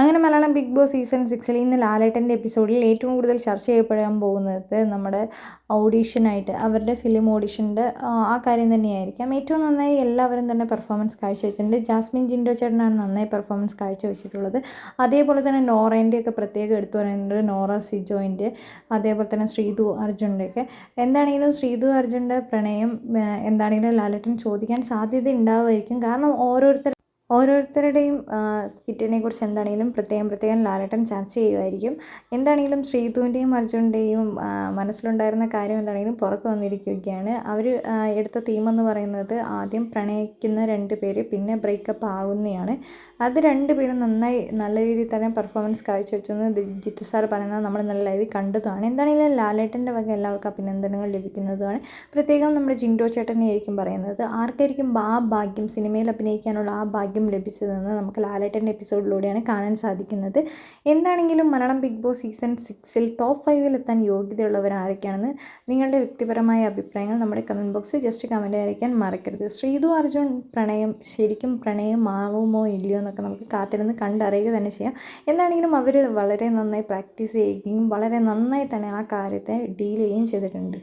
അങ്ങനെ Malayalam big boss season സിക്സിൽ ഇന്ന് ലാലേട്ടന്റെ എപ്പിസോഡിൽ ഏറ്റവും കൂടുതൽ ചർച്ച ചെയ്യപ്പെടാൻ പോകുന്നത് നമ്മുടെ ഓഡീഷനായിട്ട് അവരുടെ ഫിലിം ഓഡീഷന്റെ ആ കാര്യം തന്നെയായിരിക്കാം. ഏറ്റവും നന്നായി എല്ലാവരും തന്നെ പെർഫോമൻസ് കാഴ്ചവെച്ചിട്ടുണ്ട്. ജാസ്മിൻ ജിൻഡോ ചേട്ടനാണ് നന്നായി പെർഫോമൻസ് കാഴ്ചവെച്ചിട്ടുള്ളത്. അതേപോലെ തന്നെ നോറേന്റെയൊക്കെ പ്രത്യേകം എടുത്തു പറയുന്നുണ്ട്. നോറ സിജോയിന്റെ അതേപോലെ തന്നെ ശ്രീതു അർജുന്റെയൊക്കെ എന്താണെങ്കിലും ശ്രീതു അർജുന്റെ പ്രണയം എന്താണെങ്കിലും ലാലേട്ടൻ ചോദിക്കാൻ സാധ്യത ഉണ്ടാവുമായിരിക്കും. കാരണം ഓരോരുത്തർ ഓരോരുത്തരുടെയും സ്കിറ്റിനെ കുറിച്ച് എന്താണെങ്കിലും പ്രത്യേകം പ്രത്യേകം ലാലേട്ടൻ ചർച്ച ചെയ്യുമായിരിക്കും. എന്താണെങ്കിലും ശ്രീതുവിന്റെയും അർജുന്റെയും മനസ്സിലുണ്ടായിരുന്ന കാര്യം എന്താണെങ്കിലും പുറത്ത് വന്നിരിക്കുകയാണ്. അവർ എടുത്ത തീമെന്ന് പറയുന്നത് ആദ്യം പ്രണയിക്കുന്ന രണ്ട് പേര് പിന്നെ ബ്രേക്കപ്പ് ആകുന്നതാണ് അത് രണ്ട് പേരും നന്നായി നല്ല രീതിയിൽ തന്നെ പെർഫോമൻസ് കാഴ്ചവെച്ചെന്ന് ജിത്തു സാർ പറയുന്നത് നമ്മൾ നല്ല ലൈവിൽ കണ്ടതാണ് എന്താണെങ്കിലും ലാലേട്ടന്റെ വക എല്ലാവർക്കും അഭിനന്ദനങ്ങൾ ലഭിക്കുന്നതുമാണ്. പ്രത്യേകം നമ്മുടെ ജിൻഡോ ചേട്ടനെ ആയിരിക്കും പറയുന്നത്. ആർക്കായിരിക്കും ആ ഭാഗ്യം സിനിമയിൽ അഭിനയിക്കാനുള്ള ആ ഭാഗ്യം ഭാഗ്യം ലഭിച്ചതെന്ന് നമുക്ക് ലാലേട്ടന്റെ എപ്പിസോഡിലൂടെയാണ് കാണാൻ സാധിക്കുന്നത്. എന്താണെങ്കിലും മലയാളം ബിഗ് ബോസ് സീസൺ സിക്സിൽ ടോപ്പ് ഫൈവിൽ എത്താൻ യോഗ്യതയുള്ളവർ ആരൊക്കെയാണെന്ന് നിങ്ങളുടെ വ്യക്തിപരമായ അഭിപ്രായങ്ങൾ നമ്മുടെ കമന്റ് ബോക്സിൽ ജസ്റ്റ് കമന്റ് അറിയിക്കാൻ മറക്കരുത്. ശ്രീതു അർജുൻ പ്രണയം ശരിക്കും പ്രണയം ആവുമോ ഇല്ലയോ എന്നൊക്കെ നമുക്ക് കാത്തിരുന്ന് കണ്ടറിയുക തന്നെ ചെയ്യാം. എന്താണെങ്കിലും അവർ വളരെ നന്നായി പ്രാക്ടീസ് ചെയ്യുകയും വളരെ നന്നായി തന്നെ ആ കാര്യത്തെ ഡീൽ ചെയ്യുകയും ചെയ്തിട്ടുണ്ട്.